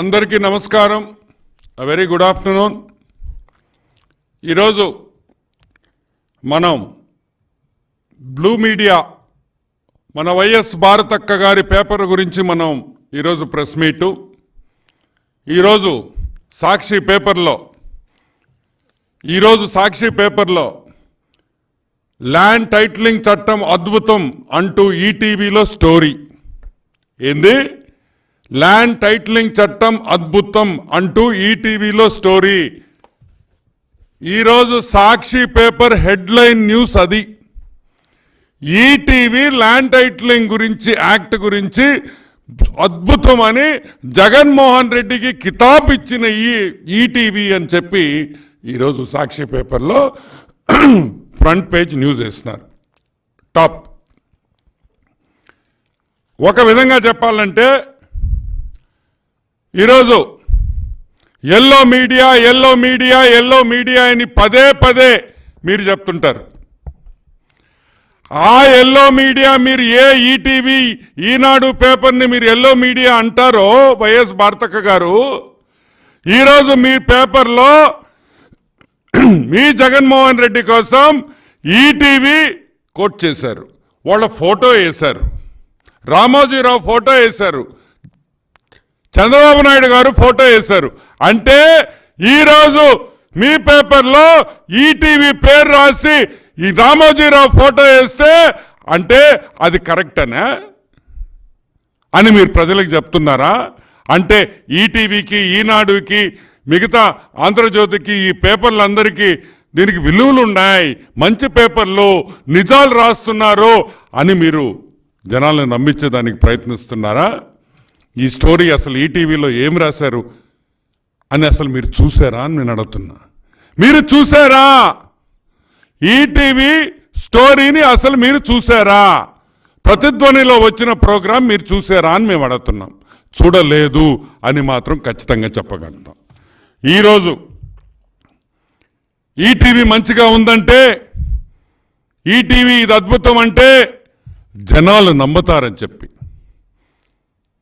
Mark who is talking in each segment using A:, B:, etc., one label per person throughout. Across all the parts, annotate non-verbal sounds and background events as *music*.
A: అందరికీ నమస్కారం. Very good afternoon ఈరోజు మనం బ్లూ మీడియా మన వైఎస్ భారతక్క గారి పేపర్ గురించి మనం ఈరోజు ప్రెస్ మీటు. ఈరోజు సాక్షి పేపర్లో ఈరోజు సాక్షి పేపర్లో ల్యాండ్ టైటిలింగ్ చట్టం అద్భుతం అంటూ ఈటీవీలో స్టోరీ. ఏంది? ల్యాండ్ టైటిలింగ్ చట్టం అద్భుతం అంటూ ఈటీవీలో స్టోరీ. ఈరోజు సాక్షి పేపర్ హెడ్లైన్ న్యూస్ అది. ఈటీవీ ల్యాండ్ టైటిలింగ్ గురించి యాక్ట్ గురించి అద్భుతం అని జగన్మోహన్ రెడ్డికి కితాబ్ ఇచ్చిన ఈ ఈటీవీ అని చెప్పి ఈరోజు సాక్షి పేపర్లో *clears throat* ఫ్రంట్ పేజ్ న్యూస్ వేస్తున్నారు. టాప్. ఒక విధంగా చెప్పాలంటే ఈరోజు yellow media yellow media yellow media అని పదే పదే మీరు చెప్తుంటారు. ఆ ఎల్లో మీడియా మీరు ఏ ఈటీవీ ఈనాడు పేపర్ని మీరు ఎల్లో మీడియా అంటారో వైఎస్ భారతక్క గారు ఈరోజు మీ పేపర్లో మీ జగన్మోహన్ రెడ్డి కోసం ఈటీవీ కోట్ చేశారు. వాళ్ళ ఫోటో వేశారు. రామోజీరావు ఫోటో వేశారు. చంద్రబాబు నాయుడు గారు ఫోటో వేశారు. అంటే ఈరోజు మీ పేపర్లో ఈటీవీ పేరు రాసి ఈ రామోజీరావు ఫోటో వేస్తే అంటే అది కరెక్టనా? అని మీరు ప్రజలకు చెప్తున్నారా? అంటే ఈటీవీకి ఈనాడుకి మిగతా ఆంధ్రజ్యోతికి ఈ పేపర్లందరికీ దీనికి విలువలు ఉన్నాయి. మంచి పేపర్లు నిజాలు రాస్తున్నారు అని మీరు జనాలను నమ్మించేదానికి ప్రయత్నిస్తున్నారా? ఈ స్టోరీ అసలు ఈటీవీలో ఏం రాశారు అని అసలు మీరు చూసారా అని నేను అడుగుతున్నా. మీరు చూసారా ఈటీవీ స్టోరీని అసలు మీరు చూసారా ప్రతిధ్వనిలో వచ్చిన ప్రోగ్రాం మీరు చూసారా అని మేము అడుగుతున్నాం. చూడలేదు అని మాత్రం ఖచ్చితంగా చెప్పగలుగుతాం. ఈరోజు ఈటీవీ మంచిగా ఉందంటే ఈటీవీ ఇది అద్భుతం అంటే జనాలు నమ్ముతారని చెప్పి.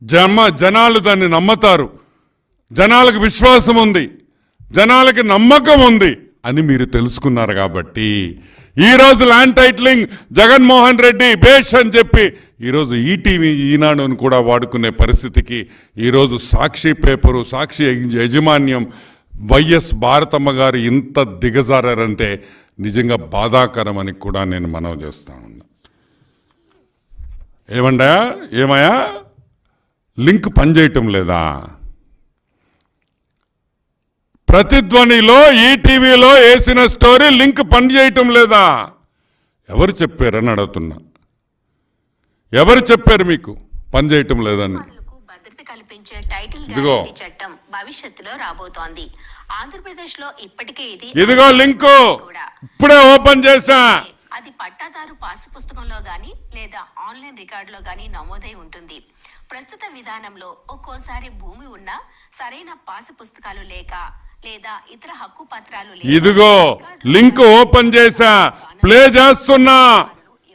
A: జమ జనాలు దాన్ని నమ్మతారు. జనాలకు విశ్వాసం ఉంది. జనాలకి నమ్మకం ఉంది అని మీరు తెలుసుకున్నారు కాబట్టి. ఈరోజు ల్యాండ్ టైట్లింగ్ జగన్మోహన్ రెడ్డి బేష్ అని చెప్పి ఈరోజు ఈటీవీ ఈనాడును కూడా వాడుకునే పరిస్థితికి ఈరోజు సాక్షి పేపరు సాక్షి యజమాన్యం వైఎస్ భారతమ్మ గారు ఇంత దిగజారంటే నిజంగా బాధాకరం అని కూడా నేను మనవి చేస్తా ఉన్నా. ఏమండా ఏమయ్యా లింక్ పనిచేయటం లేదా? ప్రతిధ్వనిలో ఈటీవీలో వేసిన స్టోరీ లింక్ పనిచేయటం లేదా? ఎవరు చెప్పారని అడుగుతున్నా. ఎవరు చెప్పారు మీకు పనిచేయటం లేదని?
B: భద్రత కల్పించే టైటిల్. గ్యారంటీ చట్టం భవిష్యత్తులో రాబోతోంది. ఆంధ్రప్రదేశ్లో ఇప్పటికే ఇది
A: ఇదిగో లింకు. ఇప్పుడే ఓపెన్ చేశా.
B: అది పట్టాదారు పాసు పుస్తకంలో గాని లేదా ఆన్లైన్ రికార్డులో గాని నమోదై ఉంటుంది. ప్రస్తుత విధానంలో ఒక్కోసారి భూమి ఉన్నా సరైన పాసు పుస్తకాలు లేక లేదా ఇతర హక్కు పత్రాలు
A: ఇదిగో లింక్ ఓపెన్ చేశా. ప్లే చేస్తున్నా.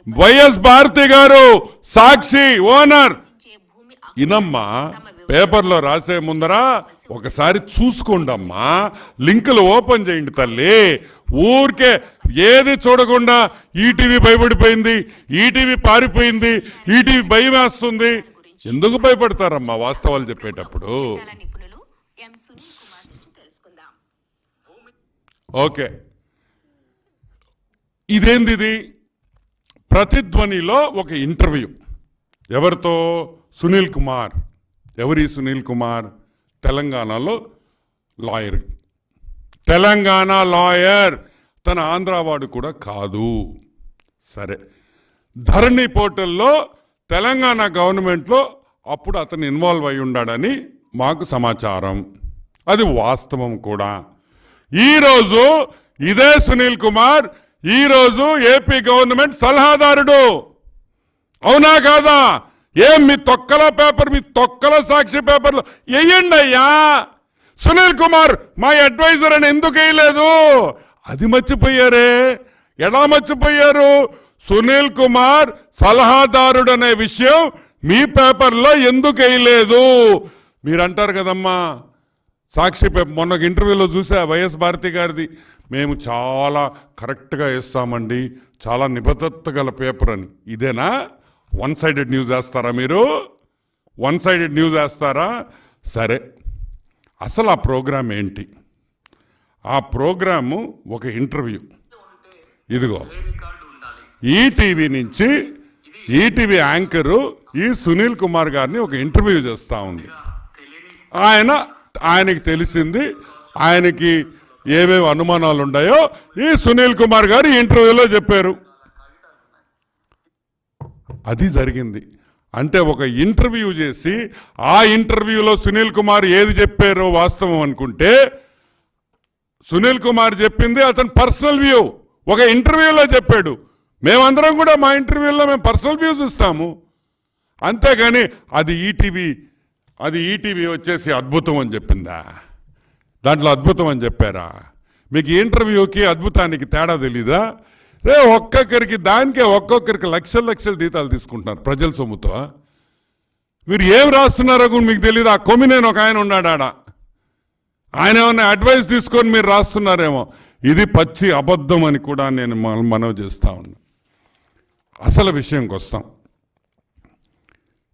A: వైఎస్ భారతి గారు సాక్షి ఓనర్. ఇనమ్మా పేపర్లో రాసే ముందర ఒకసారి చూసుకోండమ్మా. లింకులు ఓపెన్ చేయండి తల్లి. ఊరికే ఏది చూడకుండా ఈటీవీ భయపడిపోయింది ఈటీవీ పారిపోయింది ఈటీవీ భయం వేస్తుంది ఎందుకు భయపడతారమ్మా వాస్తవాలు చెప్పేటప్పుడు? ఓకే. ఇదేంది ఇది ప్రతిధ్వనిలో ఒక ఇంటర్వ్యూ. ఎవరితో? సునీల్ కుమార్. ఎవరి సునీల్ కుమార్? తెలంగాణలో లాయర్. తెలంగాణ లాయర్. తన ఆంధ్రావాడు కూడా కాదు. సరే. ధరణి పోర్టల్లో తెలంగాణ గవర్నమెంట్లో అప్పుడు అతను ఇన్వాల్వ్ అయి ఉన్నాడని మాకు సమాచారం. అది వాస్తవం కూడా. ఈరోజు ఇదే సునీల్ కుమార్ ఈరోజు ఏపీ గవర్నమెంట్ సలహాదారుడు. అవునా కాదా? ఏం మీ తొక్కల పేపర్ మీ తొక్కల సాక్షి పేపర్లు? వేయండి అయ్యా. సునీల్ కుమార్ మా అడ్వైజర్ అని ఎందుకు వేయలేదు అది మర్చిపోయారే. ఎలా మర్చిపోయారు? సునీల్ కుమార్ సలహాదారుడు అనే విషయం మీ పేపర్లో ఎందుకు వేయలేదు? మీరు అంటారు కదమ్మా. సాక్షి పేపర్ మొన్న ఒక ఇంటర్వ్యూలో చూసా వైఎస్ భారతి గారిది. మేము చాలా కరెక్ట్గా వేస్తామండి. చాలా నిబద్ధత గల పేపర్ అని. ఇదేనా? వన్ సైడెడ్ న్యూస్ వేస్తారా మీరు? వన్ సైడెడ్ న్యూస్ వేస్తారా? సరే. అసలు ఆ ప్రోగ్రాం ఏంటి? ఆ ప్రోగ్రాము ఒక ఇంటర్వ్యూ. ఇదిగో. ఈటీవీ నుంచి ఈటీవీ యాంకరు ఈ సునీల్ కుమార్ గారిని ఒక ఇంటర్వ్యూ చేస్తూ ఉంది. ఆయన ఆయనకి తెలిసింది ఆయనకి ఏమేమి అనుమానాలు ఉన్నాయో ఈ సునీల్ కుమార్ గారు ఇంటర్వ్యూలో చెప్పారు. అది జరిగింది. అంటే ఒక ఇంటర్వ్యూ చేసి ఆ ఇంటర్వ్యూలో సునీల్ కుమార్ ఏది చెప్పారో వాస్తవం అనుకుంటే సునీల్ కుమార్ చెప్పింది అతని పర్సనల్ వ్యూ. ఒక ఇంటర్వ్యూలో చెప్పాడు. మేమందరం కూడా మా ఇంటర్వ్యూలో మేము పర్సనల్ వ్యూస్ ఇస్తాము. అంతేగాని అది ఈటీవీ అది ఈటీవీ వచ్చేసి అద్భుతం అని చెప్పిందా? దాంట్లో అద్భుతం అని చెప్పారా? మీకు ఇంటర్వ్యూకి అద్భుతానికి తేడా తెలీదా? రే ఒక్కొక్కరికి దానికే ఒక్కొక్కరికి లక్షల లక్షల జీతాలు తీసుకుంటున్నారు ప్రజల సొమ్ముతో. మీరు ఏం రాస్తున్నారో కూడా మీకు తెలియదు ఆ కొమ్మినేని ఒక ఆయన ఉన్నాడు ఆడ? ఆయన ఏమైనా అడ్వైస్ తీసుకొని మీరు రాస్తున్నారేమో? ఇది పచ్చి అబద్ధం అని కూడా నేను మనవి చేస్తా ఉన్నా. అసలు విషయంకి వస్తాం.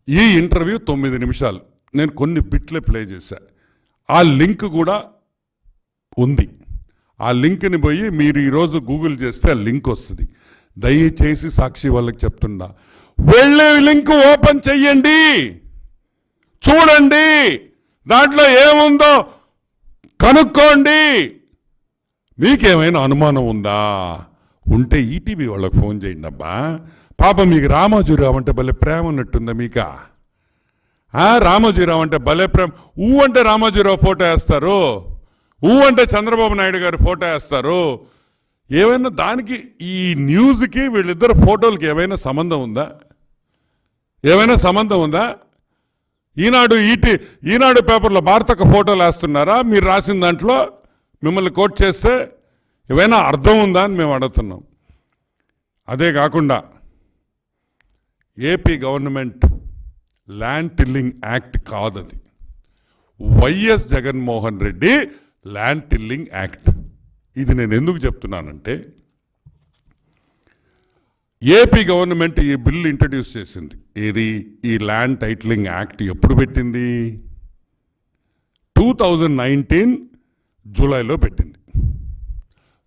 A: ఈ ఇంటర్వ్యూ తొమ్మిది నిమిషాలు. నేను కొన్ని బిట్లే ప్లే చేశా. ఆ లింక్ కూడా ఉంది. ఆ లింక్ని పోయి మీరు ఈరోజు గూగుల్ చేస్తే ఆ లింక్ వస్తుంది. దయచేసి సాక్షి వాళ్ళకి చెప్తున్నా. వెళ్ళే లింక్ ఓపెన్ చెయ్యండి. చూడండి. దాంట్లో ఏముందో కనుక్కోండి. మీకేమైనా అనుమానం ఉందా? ఉంటే ఈటీవీ వాళ్ళకి ఫోన్ చేయండి అబ్బా. పాప మీకు రామోజీరావు అంటే భలే ప్రేమ ఉన్నట్టుందా మీక? ఆ, రామోజీరావు అంటే భలే ప్రేమ. ఊ అంటే రామోజీరావు ఫోటో వేస్తారు. ఊ అంటే చంద్రబాబు నాయుడు గారు ఫోటో వేస్తారు. ఏమైనా దానికి ఈ న్యూస్కి వీళ్ళిద్దరు ఫోటోలకి ఏమైనా సంబంధం ఉందా? ఏమైనా సంబంధం ఉందా? ఈనాడు ఈటి ఈనాడు పేపర్లో భారతక ఫోటోలు వేస్తున్నారా? మీరు రాసిన దాంట్లో మిమ్మల్ని కోట్ చేస్తే ఏమైనా అర్థం ఉందా అని మేము అడుగుతున్నాం. అదే కాకుండా AP government land tilling act కాదది. YS Jaganmohan Reddy land tilling act. ఇది నేను ఎందుకు చెప్తున్నానంటే ఏపీ గవర్నమెంట్ ఈ బిల్లు ఇంట్రడ్యూస్ చేసింది. ఏది? ఈ ల్యాండ్ టైటిలింగ్ యాక్ట్ ఎప్పుడు పెట్టింది? టూ థౌజండ్ నైన్టీన్ జూలైలో పెట్టింది.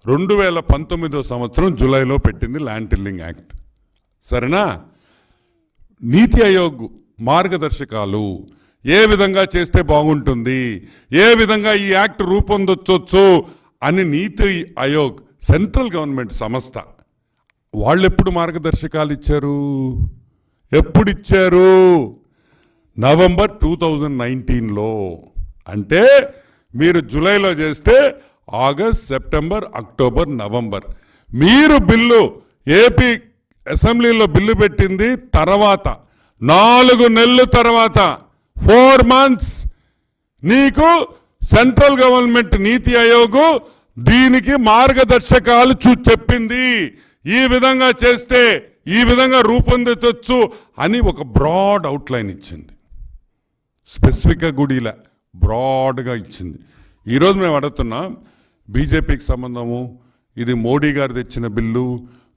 A: రెండు వేల పంతొమ్మిదో సంవత్సరం జూలైలో పెట్టింది ల్యాండ్ టిల్లింగ్ యాక్ట్. సరేనా? నీతి ఆయోగ్ మార్గదర్శకాలు ఏ విధంగా చేస్తే బాగుంటుంది? ఏ విధంగా ఈ యాక్ట్ రూపొందొచ్చు అని నీతి ఆయోగ్ సెంట్రల్ గవర్నమెంట్ సంస్థ వాళ్ళు ఎప్పుడు మార్గదర్శకాలు ఇచ్చారు ఎప్పుడు ఇచ్చారు నవంబర్ టూ థౌజండ్ నైన్టీన్లో. అంటే మీరు జూలైలో చేస్తే ఆగస్ట్ సెప్టెంబర్ అక్టోబర్ నవంబర్. మీరు బిల్లు ఏపీ అసెంబ్లీలో బిల్లు పెట్టింది తర్వాత నాలుగు నెలల తర్వాత. Four months. నీకు సెంట్రల్ గవర్నమెంట్ నీతి ఆయోగ్ దీనికి మార్గదర్శకాలు చూ చెప్పింది. ఈ విధంగా చేస్తే ఈ విధంగా రూపొందించవచ్చు అని ఒక బ్రాడ్ అవుట్లైన్ ఇచ్చింది. స్పెసిఫిక్గా గుడిలా బ్రాడ్గా ఇచ్చింది. ఈరోజు మేము అడుగుతున్నాం బీజేపీకి సంబంధము ఇది మోడీ గారు తెచ్చిన బిల్లు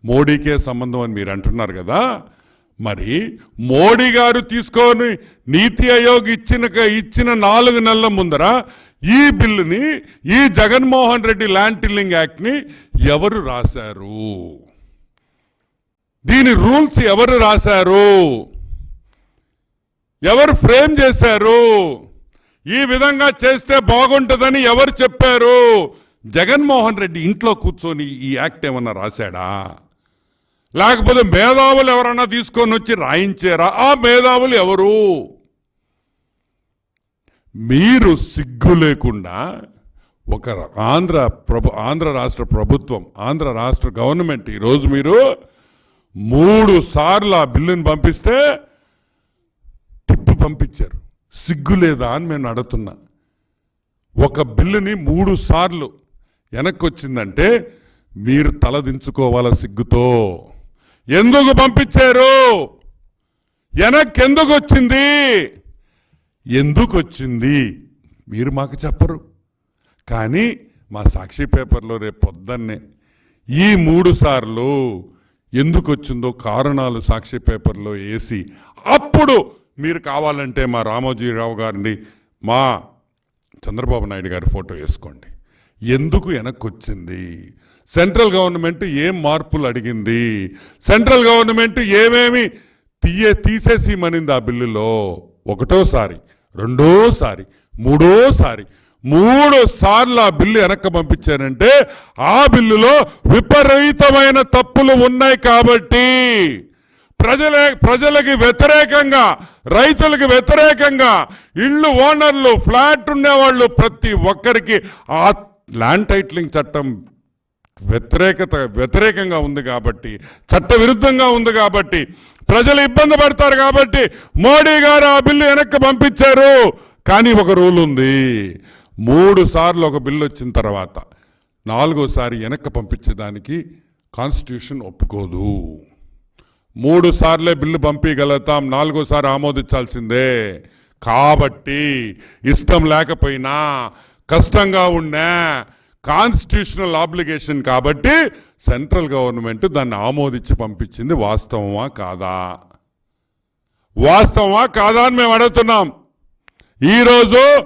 A: మోడీకే సంబంధం అని మీరు అంటున్నారు కదా? మరి మోడీ గారు తీసుకొని నీతి ఆయోగ్ ఇచ్చిన ఇచ్చిన నాలుగు నెలల ముందర ఈ బిల్లుని ఈ జగన్మోహన్ రెడ్డి ల్యాండ్ టిల్లింగ్ యాక్ట్ని ఎవరు రాశారు? దీని రూల్స్ ఎవరు రాశారు? ఎవరు ఫ్రేమ్ చేశారు? ఈ విధంగా చేస్తే బాగుంటుందని ఎవరు చెప్పారు? జగన్మోహన్ రెడ్డి ఇంట్లో కూర్చొని ఈ యాక్ట్ ఏమన్నా రాశాడా? లేకపోతే మేధావులు ఎవరన్నా తీసుకొని వచ్చి రాయించారా? ఆ మేధావులు ఎవరు? మీరు సిగ్గు లేకుండా ఒక ఆంధ్ర ప్రభు ఆంధ్ర రాష్ట్ర ప్రభుత్వం ఆంధ్ర రాష్ట్ర గవర్నమెంట్ ఈరోజు మీరు మూడు సార్లు ఆ బిల్లుని పంపిస్తే తిప్పి పంపించారు. సిగ్గు లేదా అని నేను అడుగుతున్నా. ఒక బిల్లుని మూడు సార్లు వెనక్కి వచ్చిందంటే మీరు తలదించుకోవాల సిగ్గుతో. ఎందుకు పంపించారు? వెనక్కి ఎందుకు వచ్చింది ఎందుకు వచ్చింది మీరు మాకు చెప్పరు. కానీ మా సాక్షి పేపర్లో రేపు పొద్దున్నే ఈ మూడు సార్లు ఎందుకు వచ్చిందో కారణాలు సాక్షి పేపర్లో వేసి అప్పుడు మీరు కావాలంటే మా రామోజీరావు గారిని మా చంద్రబాబు నాయుడు గారి ఫోటో వేసుకోండి. ఎందుకు వెనక్కొచ్చింది? సెంట్రల్ గవర్నమెంట్ ఏం మార్పులు అడిగింది? సెంట్రల్ గవర్నమెంట్ ఏమేమి తీయే తీసేసి మనింది ఆ బిల్లులో? ఒకటోసారి రెండోసారి మూడోసారి మూడు సార్లు ఆ బిల్లు వెనక్కి పంపించానంటే ఆ బిల్లులో విపరీతమైన తప్పులు ఉన్నాయి కాబట్టి ప్రజల ప్రజలకి వ్యతిరేకంగా రైతులకు వ్యతిరేకంగా ఇళ్ళు ఓనర్లు ఫ్లాట్ ఉండేవాళ్ళు ప్రతి ఒక్కరికి ఆ ల్యాండ్ టైటిలింగ్ చట్టం వ్యతిరేకత వ్యతిరేకంగా ఉంది కాబట్టి చట్ట విరుద్ధంగా ఉంది కాబట్టి ప్రజలు ఇబ్బంది పడతారు కాబట్టి మోడీ గారు ఆ బిల్లు వెనక్కి పంపించారు. కానీ ఒక రూల్ ఉంది. మూడు సార్లు ఒక బిల్లు వచ్చిన తర్వాత నాలుగోసారి వెనక్కి పంపించేదానికి కాన్స్టిట్యూషన్ ఒప్పుకోదు. మూడు సార్లే బిల్లు పంపించగలుగుతాం నాలుగోసారి ఆమోదించాల్సిందే. కాబట్టి ఇష్టం లేకపోయినా కష్టంగా ఉన్నా కాన్స్టిట్యూషనల్ ఆబ్లిగేషన్ కాబట్టి సెంట్రల్ గవర్నమెంట్ దాన్ని ఆమోదించి పంపించింది వాస్తవమా కాదా? వాస్తవమా కాదా అని మేము అడుగుతున్నాం. ఈరోజు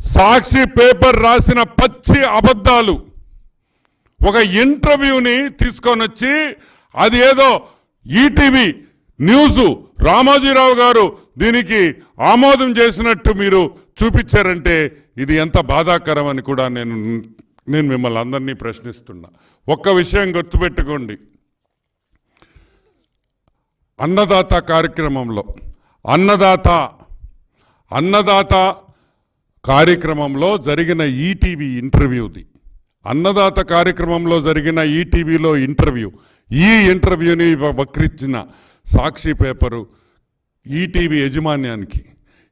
A: సాక్షి పేపర్ రాసిన పచ్చి అబద్ధాలు. ఒక ఇంటర్వ్యూని తీసుకొని వచ్చి అది ఏదో ఈటీవీ న్యూస్ రామోజీరావు గారు దీనికి ఆమోదం చేసినట్టు మీరు చూపించారంటే ఇది ఎంత బాధాకరం అని కూడా నేను నేను మిమ్మల్ని అందరినీ ప్రశ్నిస్తున్నా. ఒక్క విషయం గుర్తుపెట్టుకోండి. అన్నదాత కార్యక్రమంలో అన్నదాత అన్నదాత కార్యక్రమంలో జరిగిన ఈటీవీ ఇంటర్వ్యూది. అన్నదాత కార్యక్రమంలో జరిగిన ఈటీవీలో ఇంటర్వ్యూ. ఈ ఇంటర్వ్యూని వక్రించిన సాక్షి పేపరు ఈటీవీ యజమాన్యానికి.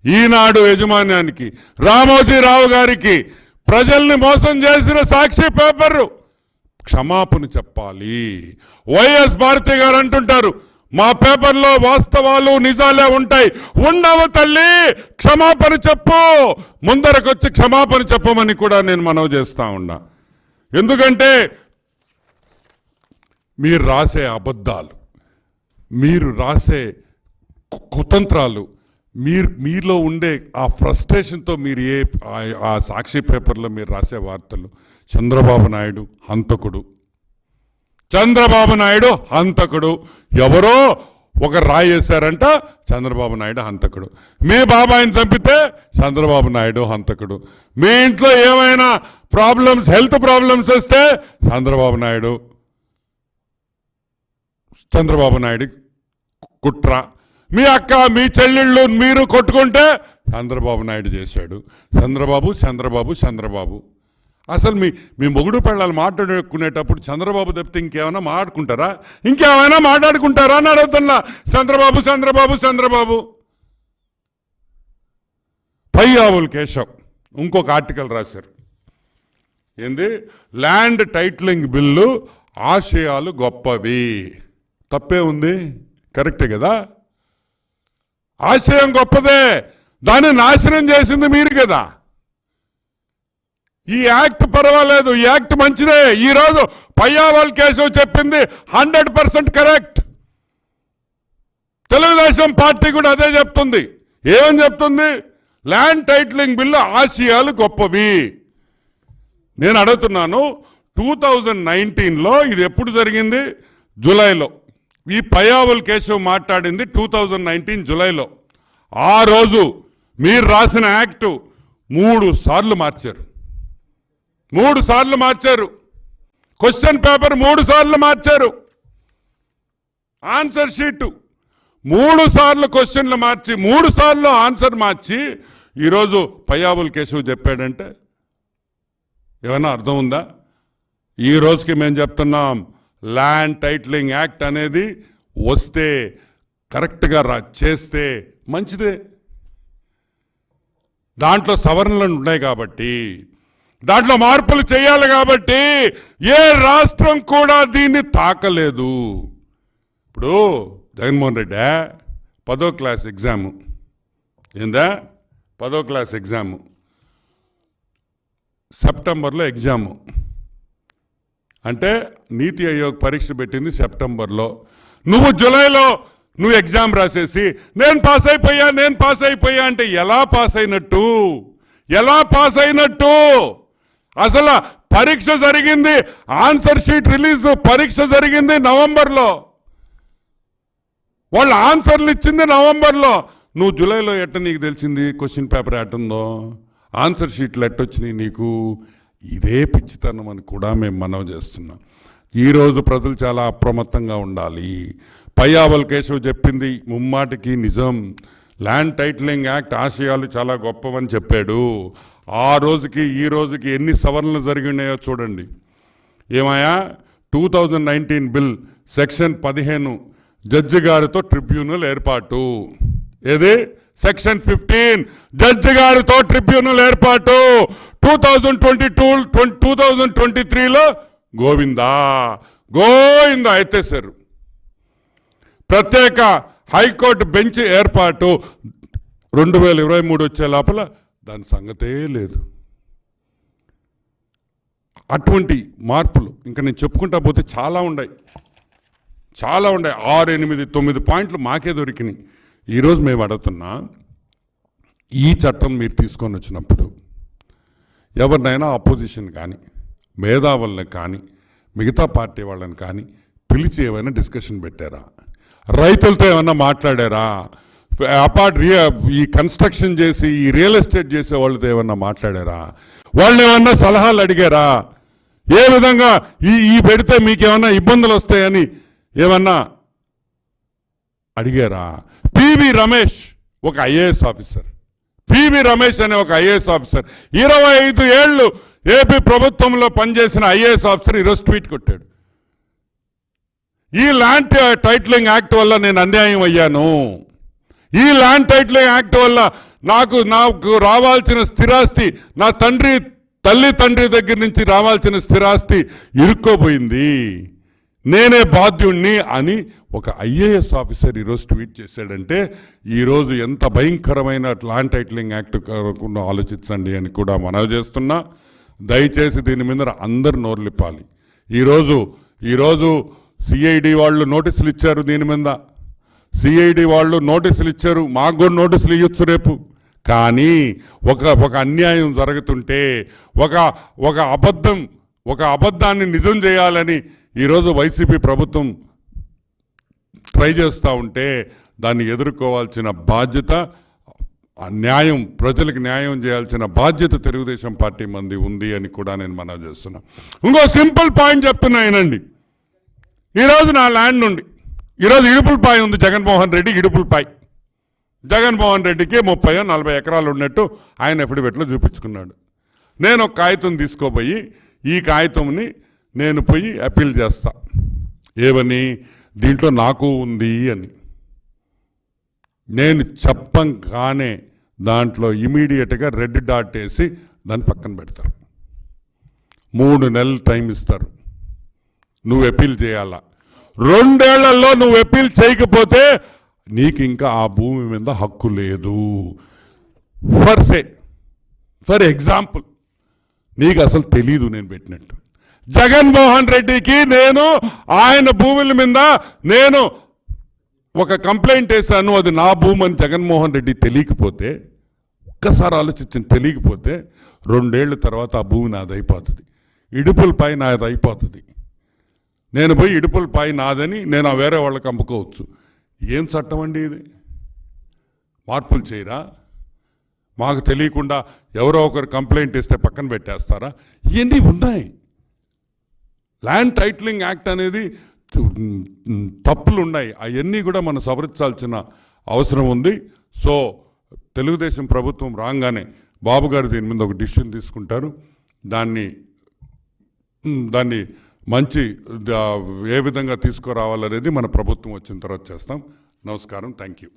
A: ఈనాడు యజమాన్యానికి రామోజీరావు గారికి ప్రజల్ని మోసం చేసిన సాక్షి పేపరు క్షమాపణ చెప్పాలి. వైఎస్ భారతి గారు అంటుంటారు మా పేపర్లో వాస్తవాలు నిజాలే ఉంటాయి. ఉండవు తల్లి క్షమాపణ చెప్పు. ముందరకొచ్చి క్షమాపణ చెప్పమని కూడా నేను మనవి చేస్తా ఉన్నా. ఎందుకంటే మీరు రాసే అబద్ధాలు మీరు రాసే కుతంత్రాలు మీరు మీలో ఉండే ఆ ఫ్రస్ట్రేషన్తో మీరు ఏ ఆ- సాక్షి పేపర్లో మీరు రాసే వార్తలు? చంద్రబాబు నాయుడు హంతకుడు. చంద్రబాబు నాయుడు హంతకుడు. ఎవరో ఒక రాయి వేశారంట చంద్రబాబు నాయుడు హంతకుడు. మీ బాబాయిని చంపితే చంద్రబాబు నాయుడు హంతకుడు. మీ ఇంట్లో ఏమైనా ప్రాబ్లమ్స్ హెల్త్ ప్రాబ్లమ్స్ వస్తే చంద్రబాబు నాయుడు. చంద్రబాబు నాయుడు కుట్ర. మీ అక్క మీ చెల్లెళ్ళు మీరు కొట్టుకుంటే చంద్రబాబు నాయుడు చేశాడు. చంద్రబాబు చంద్రబాబు చంద్రబాబు. అసలు మీ మీ మొగుడు పెళ్ళాలు మాట్లాడుకునేటప్పుడు చంద్రబాబు తప్పితే ఇంకేమైనా మాట్లాడుకుంటారా? ఇంకేమైనా మాట్లాడుకుంటారా అని అడుగుతున్నా. చంద్రబాబు చంద్రబాబు చంద్రబాబు. పై పయ్యావుల్ కేశవ్. ఇంకొక ఆర్టికల్ రాశారు. ఏంది? ల్యాండ్ టైటిలింగ్ బిల్లు ఆశయాలు గొప్పవి. తప్పే ఉంది. కరెక్టే కదా? ఆశయం గొప్పదే. దాన్ని నాశనం చేసింది మీరు కదా. ఈ యాక్ట్ పర్వాలేదు. ఈ యాక్ట్ మంచిదే. ఈ రోజు కేశవ్ చెప్పింది hundred percent correct. Telugu Desam party కూడా అదే చెప్తుంది. ఏమని చెప్తుంది? ల్యాండ్ టైటిలింగ్ బిల్లు ఆశయాలు గొప్పవి. నేను అడుగుతున్నాను టూ థౌజండ్ నైన్టీన్లో ఇది ఎప్పుడు జరిగింది? జూలైలో. ఈ పయావుల్ కేశవ్ మాట్లాడింది టూ థౌజండ్ నైన్టీన్ జూలైలో. ఆ రోజు మీరు రాసిన యాక్టు మూడు సార్లు మార్చారు. మూడు సార్లు మార్చారు. క్వశ్చన్ పేపర్ మూడు సార్లు మార్చారు. ఆన్సర్ షీటు మూడు సార్లు క్వశ్చన్లు మార్చి మూడు సార్లు ఆన్సర్ మార్చి ఈరోజు పయ్యాబుల్ కేశవ్ చెప్పాడంటే ఏమైనా అర్థం ఉందా? ఈ రోజుకి మేము చెప్తున్నాం ల్యాండ్ టైటిలింగ్ యాక్ట్ అనేది వస్తే కరెక్ట్గా రా చేస్తే మంచిదే. దాంట్లో సవరణలు ఉన్నాయి కాబట్టి దాంట్లో మార్పులు చేయాలి కాబట్టి ఏ రాష్ట్రం కూడా దీన్ని తాకలేదు. ఇప్పుడు జగన్మోహన్ రెడ్డి పదో క్లాస్ ఎగ్జామ్. ఏందా? పదో క్లాస్ ఎగ్జాము. సెప్టెంబర్లో ఎగ్జాము. అంటే నీతి ఆయోగ్ పరీక్ష పెట్టింది సెప్టెంబర్లో. నువ్వు జూలైలో నువ్వు ఎగ్జామ్ రాసేసి నేను పాస్ అయిపోయా నేను పాస్ అయిపోయా అంటే ఎలా పాస్ అయినట్టు ఎలా పాస్ అయినట్టు అసలు పరీక్ష జరిగింది ఆన్సర్ షీట్ రిలీజ్ పరీక్ష జరిగింది నవంబర్లో. వాళ్ళు ఆన్సర్లు ఇచ్చింది నవంబర్లో. నువ్వు జూలైలో ఎట్ట నీకు తెలిసింది? Question paper ఎట్టుందో? ఆన్సర్ షీట్లు ఎట్టొచ్చినాయి నీకు? ఇదే పిచ్చితనం అని కూడా మేము మనవి చేస్తున్నాం. ఈరోజు ప్రజలు చాలా అప్రమత్తంగా ఉండాలి. పయ్యావల్ కేశవ్ చెప్పింది ముమ్మాటికి నిజం. ల్యాండ్ టైటిలింగ్ యాక్ట్ ఆశయాలు చాలా గొప్పవని చెప్పాడు. ఆ రోజుకి ఈ రోజుకి ఎన్ని సవరణలు జరిగినాయో చూడండి. ఏమయ్యా? Two thousand nineteen bill section పదిహేను జడ్జి గారితో ట్రిబ్యునల్ ఏర్పాటు. ఏది? సెక్షన్ ఫిఫ్టీన్ జడ్జి గారితో ట్రిబ్యునల్ ఏర్పాటు two thousand twenty two two thousand twenty త్రీలో గోవిందా. గోవిందా ఎత్తేసారు ప్రత్యేక హైకోర్టు బెంచ్ ఏర్పాటు రెండు వేల ఇరవై మూడు వచ్చే లోపల దాని సంగతే లేదు. అటువంటి మార్పులు ఇంకా నేను చెప్పుకుంటా పోతే చాలా ఉన్నాయి. చాలా ఉన్నాయి. ఆరు ఎనిమిది తొమ్మిది పాయింట్లు మాకే దొరికినాయి. ఈరోజు మేము అడుగుతున్నా ఈ చట్టం మీరు తీసుకొని వచ్చినప్పుడు ఎవరినైనా అపోజిషన్ కానీ మేధావుల్ని కానీ మిగతా పార్టీ వాళ్ళని కానీ పిలిచి ఏమైనా డిస్కషన్ పెట్టారా? రైతులతో ఏమైనా మాట్లాడారా? అపార్ట్ రియా ఈ కన్స్ట్రక్షన్ చేసి ఈ రియల్ ఎస్టేట్ చేసే వాళ్ళతో ఏమన్నా మాట్లాడారా? వాళ్ళని ఏమన్నా సలహాలు అడిగారా? ఏ విధంగా ఈ ఈ పెడితే మీకు ఏమన్నా ఇబ్బందులు వస్తాయని ఏమన్నా అడిగారా? పివి రమేష్ ఒక ఐఏఎస్ ఆఫీసర్ పివి రమేష్ అనే ఒక ఐఏఎస్ ఆఫీసర్ ఇరవై ఐదు ఏళ్ళు ఏపీ ప్రభుత్వంలో పనిచేసిన ఐఏఎస్ ఆఫీసర్ ఈరోజు ట్వీట్ కొట్టాడు. ఈ ల్యాండ్ టైటిలింగ్ యాక్ట్ వల్ల నేను అన్యాయం అయ్యాను. ఈ ల్యాండ్ టైటిలింగ్ యాక్ట్ వల్ల నాకు నాకు రావాల్సిన స్థిరాస్తి నా తండ్రి తల్లి తండ్రి దగ్గర నుంచి రావాల్సిన స్థిరాస్తి ఇరుక్కోపోయింది. నేనే బాధ్యుణ్ణి అని ఒక ఐఏఎస్ ఆఫీసర్ ఈరోజు ట్వీట్ చేశాడంటే ఈరోజు ఎంత భయంకరమైన ల్యాండ్ టైటిలింగ్ యాక్ట్ ఆలోచించండి అని కూడా మనవి చేస్తున్నా. దయచేసి దీని మీద అందరు నోర్లిప్పాలి ఈరోజు ఈరోజు సిఐడి వాళ్ళు నోటీసులు ఇచ్చారు దీని మీద. సిఐడి వాళ్ళు నోటీసులు ఇచ్చారు మాకు కూడా నోటీసులు ఇవ్వచ్చు రేపు. కానీ ఒక ఒక అన్యాయం జరుగుతుంటే ఒక ఒక అబద్ధం ఒక అబద్ధాన్ని నిజం చేయాలని ఈరోజు వైసీపీ ప్రభుత్వం ట్రై చేస్తూ ఉంటే దాన్ని ఎదుర్కోవాల్సిన బాధ్యత న్యాయం ప్రజలకు న్యాయం చేయాల్సిన బాధ్యత తెలుగుదేశం పార్టీ మంది ఉంది అని కూడా నేను మనం చేస్తున్నా. ఇంకో సింపుల్ పాయింట్ చెప్తున్నా వినండి. ఈరోజు నా ల్యాండ్ నుండి ఈరోజు ఇడుపులపాయ ఉంది జగన్మోహన్ రెడ్డి ఇడుపులపాయ జగన్మోహన్ రెడ్డికి ముప్పై నలభై ఎకరాలు ఉన్నట్టు ఆయన ఎఫిడవిట్లో చూపించుకున్నాడు. నేను ఒక కాగితం తీసుకోపోయి ఈ కాగితంని నేను పోయి అప్పీల్ చేస్తా. ఏమని? దీంట్లో నాకు ఉంది అని. నేను చెప్పంగానే దాంట్లో ఇమీడియట్గా రెడ్ డాట్ వేసి దాన్ని పక్కన పెడతారు. మూడు నెలలు టైం ఇస్తారు. నువ్వు అపీల్ చేయాలా? రెండేళ్ళలో నువ్వు అపీల్ చేయకపోతే నీకు ఇంకా ఆ భూమి మీద హక్కు లేదు. ఫర్ సే ఫర్ ఎగ్జాంపుల్ నీకు అసలు తెలీదు నేను పెట్టినట్టు. జగన్మోహన్ రెడ్డికి నేను ఆయన భూముల మీద నేను ఒక కంప్లైంట్ వేశాను అది నా భూమి అని జగన్మోహన్ రెడ్డి తెలియకపోతే ఒక్కసారి ఆలోచించిన తెలియకపోతే రెండేళ్ళ తర్వాత ఆ భూమి నాది అయిపోతుంది. ఇడుపులపై నాది అయిపోతుంది. నేను పోయి ఇడుపులపై నాదని నేను ఆ వేరే వాళ్ళకి అమ్ముకోవచ్చు. ఏం చట్టం అండి ఇది? మార్పులు చేయరా? మాకు తెలియకుండా ఎవరో ఒకరు కంప్లైంట్ ఇస్తే పక్కన పెట్టేస్తారా? ఇవన్నీ ఉన్నాయి. ల్యాండ్ టైటిలింగ్ యాక్ట్ అనేది తప్పులు ఉన్నాయి అవన్నీ కూడా మనం సవరించాల్సిన అవసరం ఉంది. సో తెలుగుదేశం ప్రభుత్వం రాగానే బాబు గారు దీని మీద ఒక డిసిషన్ తీసుకుంటారు. దాన్ని దాన్ని మంచి ఏ విధంగా తీసుకురావాలనేది మన ప్రభుత్వం వచ్చిన తర్వాత చేస్తాం. నమస్కారం. Thank you